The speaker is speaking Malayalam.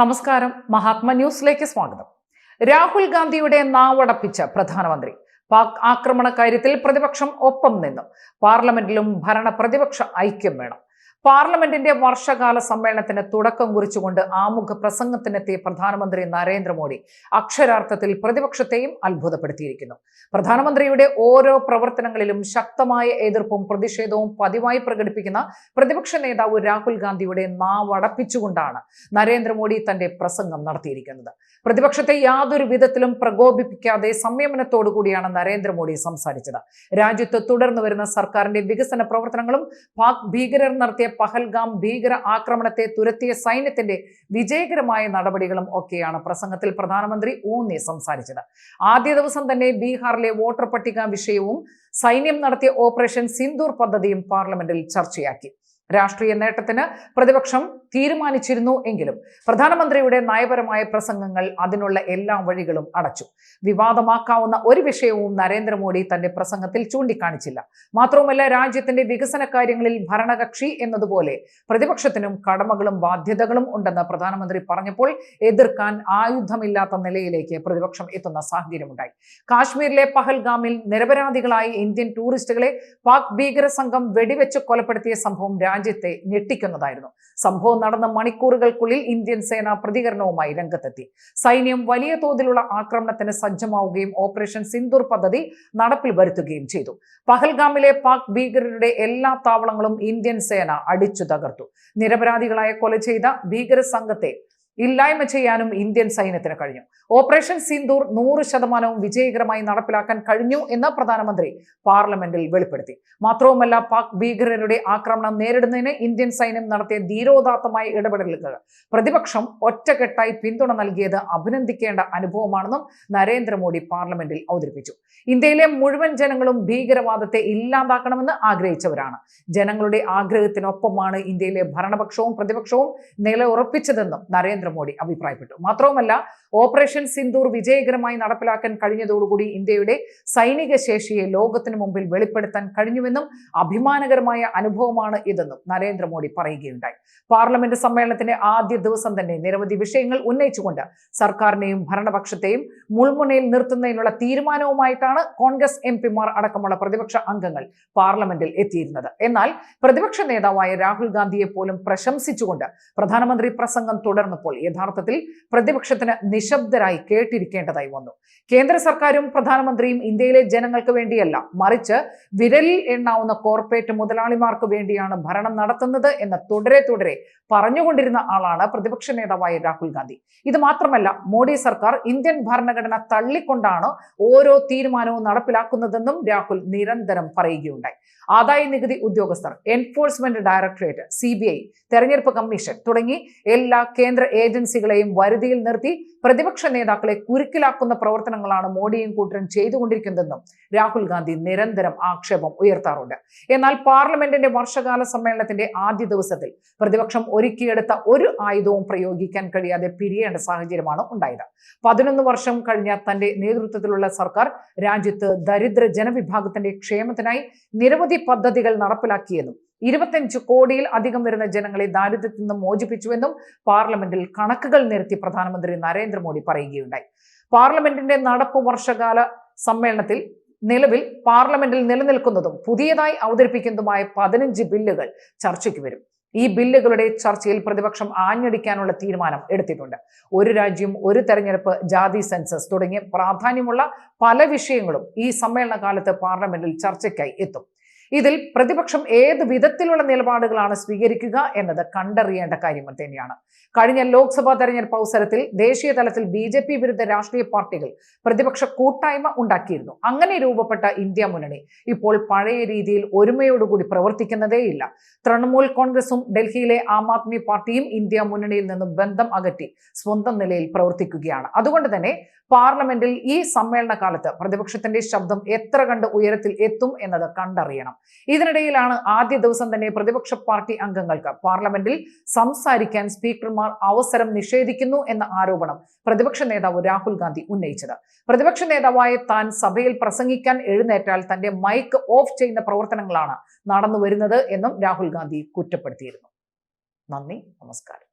നമസ്കാരം. മഹാത്മ ന്യൂസിലേക്ക് സ്വാഗതം. രാഹുൽ ഗാന്ധിയുടെ നാവടപ്പിച്ച പ്രധാനമന്ത്രി. പാക് ആക്രമണ കാര്യത്തിൽ പ്രതിപക്ഷം ഒപ്പം നിന്നു. പാർലമെന്റിലും ഭരണ പ്രതിപക്ഷ ഐക്യം വേണം. പാർലമെന്റിന്റെ വർഷകാല സമ്മേളനത്തിന് തുടക്കം കുറിച്ചുകൊണ്ട് ആമുഖ പ്രസംഗത്തിനെത്തിയ പ്രധാനമന്ത്രി നരേന്ദ്രമോദി അക്ഷരാർത്ഥത്തിൽ പ്രതിപക്ഷത്തെയും അത്ഭുതപ്പെടുത്തിയിരിക്കുന്നു. പ്രധാനമന്ത്രിയുടെ ഓരോ പ്രവർത്തനങ്ങളിലും ശക്തമായ എതിർപ്പും പ്രതിഷേധവും പതിവായി പ്രകടിപ്പിക്കുന്ന പ്രതിപക്ഷ നേതാവ് രാഹുൽ ഗാന്ധിയുടെ നാവടപ്പിച്ചുകൊണ്ടാണ് നരേന്ദ്രമോദി തന്റെ പ്രസംഗം നടത്തിയിരിക്കുന്നത്. പ്രതിപക്ഷത്തെ യാതൊരു വിധത്തിലും പ്രകോപിപ്പിക്കാതെ സംയമനത്തോടു കൂടിയാണ് നരേന്ദ്രമോദി സംസാരിച്ചത്. രാജ്യത്ത് തുടർന്നു വരുന്ന സർക്കാരിന്റെ വികസന പ്രവർത്തനങ്ങളും പാക് ഭീകരർ നടത്തിയ പഹൽഗാം ഭീകര ആക്രമണത്തെ തുരത്തിയ സൈന്യത്തിന്റെ വിജയകരമായ നടപടികളും ഒക്കെയാണ് പ്രസംഗത്തിൽ പ്രധാനമന്ത്രി ഊന്നി സംസാരിച്ചത്. ആദ്യ ദിവസം തന്നെ ബീഹാറിലെ വോട്ടർ പട്ടിക വിഷയവും സൈന്യം നടത്തിയ ഓപ്പറേഷൻ സിന്ദൂർ പദ്ധതിയും പാർലമെന്റിൽ ചർച്ചയാക്കി. രാഷ്ട്രീയ നേട്ടത്തിന് പ്രതിപക്ഷം തീരുമാനിച്ചിരുന്നു എങ്കിലും പ്രധാനമന്ത്രിയുടെ നയപരമായ പ്രസംഗങ്ങൾ അതിനുള്ള എല്ലാ വഴികളും അടച്ചു. വിവാദമാക്കാവുന്ന ഒരു വിഷയവും നരേന്ദ്രമോദി തന്റെ പ്രസംഗത്തിൽ ചൂണ്ടിക്കാണിച്ചില്ല. മാത്രവുമല്ല രാജ്യത്തിന്റെ വികസന കാര്യങ്ങളിൽ ഭരണകക്ഷി എന്നതുപോലെ പ്രതിപക്ഷത്തിനും കടമകളും ബാധ്യതകളും ഉണ്ടെന്ന് പ്രധാനമന്ത്രി പറഞ്ഞപ്പോൾ എതിർക്കാൻ ആയുധമില്ലാത്ത നിലയിലേക്ക് പ്രതിപക്ഷം എത്തുന്ന സാഹചര്യമുണ്ടായി. കാശ്മീരിലെ പഹൽഗാമിൽ നിരപരാധികളായ ഇന്ത്യൻ ടൂറിസ്റ്റുകളെ പാക് ഭീകര സംഘം വെടിവെച്ച് കൊലപ്പെടുത്തിയ സംഭവം രാജ്യത്തെ ഞെട്ടിക്കുന്നതായിരുന്നു. സംഭവം നടന്ന മണിക്കൂറുകൾക്കുള്ളിൽ ഇന്ത്യൻ സേന പ്രതികരണവുമായി രംഗത്തെത്തി. സൈന്യം വലിയ തോതിലുള്ള ആക്രമണത്തിന് സജ്ജമാവുകയും ഓപ്പറേഷൻ സിന്ദൂർ പദ്ധതി നടപ്പിൽ വരുത്തുകയും ചെയ്തു. പഹൽഗാമിലെ പാക് ഭീകരരുടെ എല്ലാ താവളങ്ങളും ഇന്ത്യൻ സേന അടിച്ചു തകർത്തു നിരപരാധികളായ കൊല ചെയ്ത ഭീകര സംഘത്തെ ഇല്ലായ്മ ചെയ്യാനും ഇന്ത്യൻ സൈന്യത്തിന് കഴിഞ്ഞു. ഓപ്പറേഷൻ സിന്ദൂർ നൂറ് ശതമാനവും വിജയകരമായി നടപ്പിലാക്കാൻ കഴിഞ്ഞു എന്ന് പ്രധാനമന്ത്രി പാർലമെന്റിൽ വെളിപ്പെടുത്തി. മാത്രവുമല്ല പാക് ഭീകരരുടെ ആക്രമണം നേരിടുന്നതിന് ഇന്ത്യൻ സൈന്യം നടത്തിയ ധീരോദാത്തമായ ഇടപെടലുകൾ പ്രതിപക്ഷം ഒറ്റക്കെട്ടായി പിന്തുണ നൽകിയത് അഭിനന്ദിക്കേണ്ട അനുഭവമാണെന്നും നരേന്ദ്രമോദി പാർലമെന്റിൽ അവതരിപ്പിച്ചു. ഇന്ത്യയിലെ മുഴുവൻ ജനങ്ങളും ഭീകരവാദത്തെ ഇല്ലാതാക്കണമെന്ന് ആഗ്രഹിച്ചവരാണ്. ജനങ്ങളുടെ ആഗ്രഹത്തിനൊപ്പമാണ് ഇന്ത്യയിലെ ഭരണപക്ഷവും പ്രതിപക്ഷവും നിലയുറപ്പിച്ചതെന്നും നരേന്ദ്രമോദി അഭിപ്രായപ്പെട്ടു. മാത്രവുമല്ല ഓപ്പറേഷൻ സിന്ദൂർ വിജയകരമായി നടപ്പിലാക്കാൻ കഴിഞ്ഞതോടുകൂടി ഇന്ത്യയുടെ സൈനിക ശേഷിയെ ലോകത്തിനു മുമ്പിൽ വെളിപ്പെടുത്താൻ കഴിഞ്ഞുവെന്നും അഭിമാനകരമായ അനുഭവമാണ് ഇതെന്നും നരേന്ദ്രമോദി പറയുകയുണ്ടായി. പാർലമെന്റ് സമ്മേളനത്തിന്റെ ആദ്യ ദിവസം തന്നെ നിരവധി വിഷയങ്ങൾ ഉന്നയിച്ചുകൊണ്ട് സർക്കാരിനെയും ഭരണപക്ഷത്തെയും മുൾമുനയിൽ നിർത്തുന്നതിനുള്ള തീരുമാനവുമായിട്ടാണ് കോൺഗ്രസ് എം പിമാർ അടക്കമുള്ള പ്രതിപക്ഷ അംഗങ്ങൾ പാർലമെന്റിൽ എത്തിയിരുന്നത്. എന്നാൽ പ്രതിപക്ഷ നേതാവായ രാഹുൽ ഗാന്ധിയെ പോലും പ്രശംസിച്ചുകൊണ്ട് പ്രധാനമന്ത്രി പ്രസംഗം തുടർന്നപ്പോൾ യഥാർത്ഥത്തിൽ പ്രതിപക്ഷത്തിന് നിശബ്ദരായി കേട്ടിരിക്കേണ്ടതായി വന്നു. കേന്ദ്ര സർക്കാരും പ്രധാനമന്ത്രിയും ഇന്ത്യയിലെ ജനങ്ങൾക്ക് വേണ്ടിയല്ല മറിച്ച് വിരലിൽ എണ്ണാവുന്ന കോർപ്പറേറ്റ് മുതലാളിമാർക്ക് വേണ്ടിയാണ് ഭരണം നടത്തുന്നത് എന്ന് തുടരെ തുടരെ പറഞ്ഞുകൊണ്ടിരുന്ന ആളാണ് പ്രതിപക്ഷ നേതാവായ രാഹുൽ ഗാന്ധി. ഇത് മാത്രമല്ല മോഡി സർക്കാർ ഇന്ത്യൻ ഭരണഘടന തള്ളിക്കൊണ്ടാണ് ഓരോ തീരുമാനവും നടപ്പിലാക്കുന്നതെന്നും രാഹുൽ നിരന്തരം പറയുകയുണ്ടായി. ആദായ നികുതി ഉദ്യോഗസ്ഥർ enforcement directorate C B I തെരഞ്ഞെടുപ്പ് കമ്മീഷൻ തുടങ്ങി എല്ലാ കേന്ദ്ര ഏജൻസികളെയും വരുതിയിൽ നിർത്തി പ്രതിപക്ഷ നേതാക്കളെ കുരുക്കിലാക്കുന്ന പ്രവർത്തനങ്ങളാണ് മോഡിയും കൂട്ടരും ചെയ്തുകൊണ്ടിരിക്കുന്നതെന്നും രാഹുൽ ഗാന്ധി നിരന്തരം ആക്ഷേപം ഉയർത്താറുണ്ട്. എന്നാൽ പാർലമെന്റിന്റെ വർഷകാല സമ്മേളനത്തിന്റെ ആദ്യ ദിവസത്തിൽ പ്രതിപക്ഷം ഒരുക്കിയെടുത്ത ഒരു ആയുധവും പ്രയോഗിക്കാൻ കഴിയാതെ പിരിയേണ്ട സാഹചര്യമാണ് ഉണ്ടായത്. പതിനൊന്ന് വർഷം കഴിഞ്ഞ തന്റെ നേതൃത്വത്തിലുള്ള സർക്കാർ രാജ്യത്ത് ദരിദ്ര ജനവിഭാഗത്തിന്റെ ക്ഷേമത്തിനായി നിരവധി പദ്ധതികൾ നടപ്പിലാക്കിയെന്നും ഇരുപത്തഞ്ച് കോടിയിൽ അധികം വരുന്ന ജനങ്ങളെ ദാരിദ്ര്യത്തിൽ നിന്നും മോചിപ്പിച്ചുവെന്നും പാർലമെന്റിൽ കണക്കുകൾ നിരത്തി പ്രധാനമന്ത്രി നരേന്ദ്രമോദി പറയുകയുണ്ടായി. പാർലമെന്റിന്റെ നടപ്പ് വർഷകാല സമ്മേളനത്തിൽ നിലവിൽ പാർലമെന്റിൽ നിലനിൽക്കുന്നതും പുതിയതായി അവതരിപ്പിക്കുന്നതുമായ പതിനഞ്ച് ബില്ലുകൾ ചർച്ചയ്ക്ക് വരും. ഈ ബില്ലുകളുടെ ചർച്ചയിൽ പ്രതിപക്ഷം ആഞ്ഞടിക്കാനുള്ള തീരുമാനം എടുത്തിട്ടുണ്ട്. ഒരു രാജ്യം ഒരു തെരഞ്ഞെടുപ്പ് ജാതി സെൻസസ് തുടങ്ങിയ പ്രാധാന്യമുള്ള പല വിഷയങ്ങളും ഈ സമ്മേളന കാലത്ത് പാർലമെന്റിൽ ചർച്ചയ്ക്കായി എത്തും. ഇതിൽ പ്രതിപക്ഷം ഏത് വിധത്തിലുള്ള നിലപാടുകളാണ് സ്വീകരിക്കുക എന്നത് കണ്ടറിയേണ്ട കാര്യം തന്നെയാണ്. കഴിഞ്ഞ ലോക്സഭാ തെരഞ്ഞെടുപ്പ് അവസരത്തിൽ ദേശീയ തലത്തിൽ ബി ജെ പി വിരുദ്ധ രാഷ്ട്രീയ പാർട്ടികൾ പ്രതിപക്ഷ കൂട്ടായ്മ ഉണ്ടാക്കിയിരുന്നു. അങ്ങനെ രൂപപ്പെട്ട ഇന്ത്യ മുന്നണി ഇപ്പോൾ പഴയ രീതിയിൽ ഒരുമയോടുകൂടി പ്രവർത്തിക്കുന്നതേയില്ല. തൃണമൂൽ കോൺഗ്രസും ഡൽഹിയിലെ ആം ആദ്മി പാർട്ടിയും ഇന്ത്യ മുന്നണിയിൽ നിന്നും ബന്ധം അകറ്റി സ്വന്തം നിലയിൽ പ്രവർത്തിക്കുകയാണ്. അതുകൊണ്ട് തന്നെ പാർലമെന്റിൽ ഈ സമ്മേളന കാലത്ത് പ്രതിപക്ഷത്തിന്റെ ശബ്ദം എത്ര കണ്ട് ഉയരത്തിൽ എത്തും എന്നത് കണ്ടറിയണം. ഇതിനിടയിലാണ് ആദ്യ ദിവസം തന്നെ പ്രതിപക്ഷ പാർട്ടി അംഗങ്ങൾക്ക് പാർലമെന്റിൽ സംസാരിക്കാൻ സ്പീക്കർമാർ അവസരം നിഷേധിക്കുന്നു എന്ന ആരോപണം പ്രതിപക്ഷ നേതാവ് രാഹുൽ ഗാന്ധി ഉന്നയിച്ചത്. പ്രതിപക്ഷ നേതാവായ താൻ സഭയിൽ പ്രസംഗിക്കാൻ എഴുന്നേറ്റാൽ തന്റെ മൈക്ക് ഓഫ് ചെയ്യുന്ന പ്രവർത്തനങ്ങളാണ് നടന്നു വരുന്നത് എന്നും രാഹുൽ ഗാന്ധി കുറ്റപ്പെടുത്തിയിരുന്നു. നന്ദി നമസ്കാരം.